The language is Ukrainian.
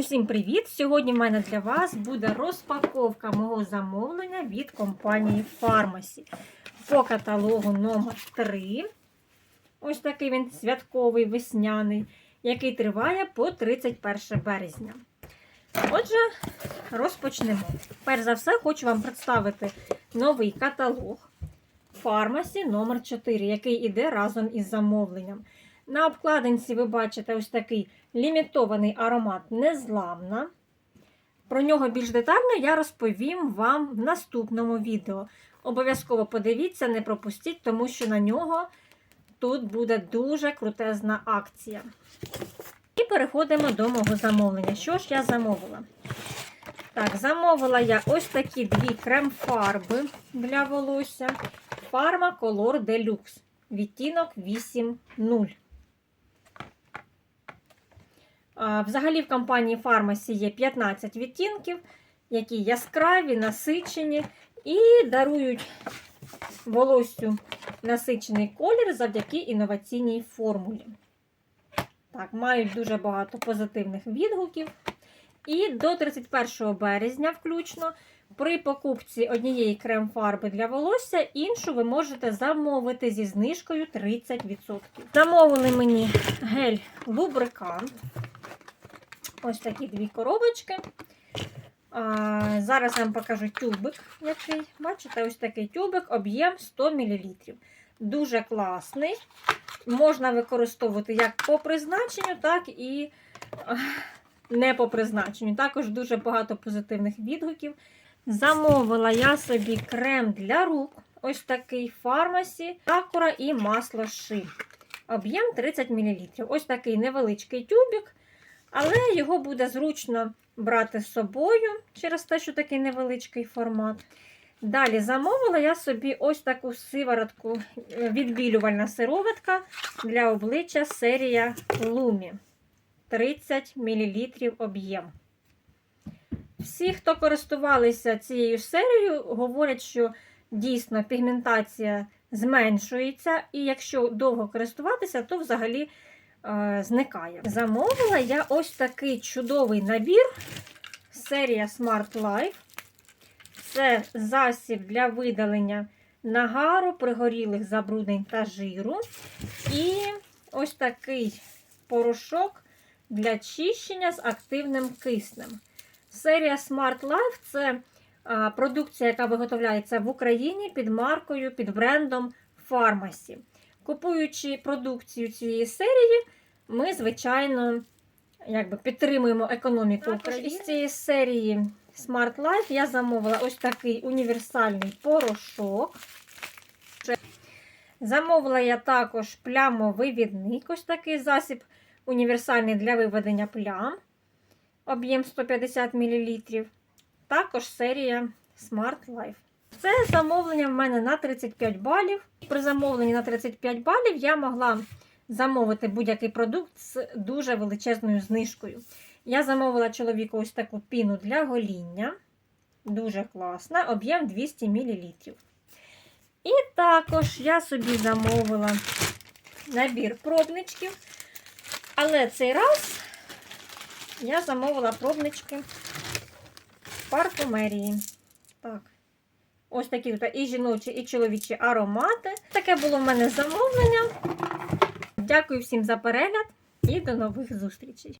Усім привіт! Сьогодні в мене для вас буде розпаковка мого замовлення від компанії Pharmacy по каталогу номер 3 Ось такий він святковий весняний, який триває по 31 березня. Отже, розпочнемо. Перш за все, хочу вам представити новий каталог Pharmacy номер 4 який іде разом із замовленням. На обкладинці ви бачите ось такий лімітований аромат незламна. Про нього більш детально я розповім вам в наступному відео. Обов'язково подивіться, не пропустіть, тому що на нього тут буде дуже крутезна акція. І переходимо до мого замовлення. Що ж я замовила? Так, замовила я ось такі дві крем-фарби для волосся. Pharma Color Deluxe. Відтінок 8.0. Взагалі в компанії Фармасі є 15 відтінків, які яскраві, насичені і дарують волосю насичений колір завдяки інноваційній формулі. Так, мають дуже багато позитивних відгуків. І до 31 березня, включно, при покупці однієї крем-фарби для волосся, іншу ви можете замовити зі знижкою 30%. Замовили мені гель-лубрикант. Ось такі дві коробочки. А, Зараз вам покажу тюбик, який. Бачите, ось такий тюбик, об'єм 100 мл. Дуже класний. Можна використовувати як по призначенню, так і не по призначенню. Також дуже багато позитивних відгуків. Замовила я собі крем для рук. Ось такий фармасі, сакура і масло ши. Об'єм 30 мл. Ось такий невеличкий тюбик. Але його буде зручно брати з собою через те, що такий невеличкий формат. Далі замовила я собі ось таку сиворотку, відбілювальна сироватка для обличчя серія Lumi. 30 мл об'єм. Всі, хто користувалися цією серією, говорять, що дійсно пігментація зменшується, і якщо довго користуватися, то взагалі е, зникає. Замовила я ось такий чудовий набір. Серія Smart Life. Це засіб для видалення нагару, пригорілих забруднень та жиру. І ось такий порошок для чищення з активним киснем. Серія Smart Life це продукція, яка виготовляється в Україні під маркою, під брендом Pharmacy. Купуючи продукцію цієї серії, ми, звичайно, якби підтримуємо економіку України. Із цієї серії Smart Life я замовила ось такий універсальний порошок. Замовила я також плямовивідник, ось такий засіб універсальний для виведення плям. Об'єм 150 мл. Також серія Smart Life. Це замовлення в мене на 35 балів. При замовленні на 35 балів я могла замовити будь-який продукт з дуже величезною знижкою. Я замовила чоловіку ось таку піну для гоління. Дуже класна, об'єм 200 мл. І також я собі замовила набір пробничків. Але цей раз я замовила пробнички парфумерії. Так. Ось такі тут і жіночі, і чоловічі аромати. Таке було в мене замовлення. Дякую всім за перегляд і до нових зустрічей!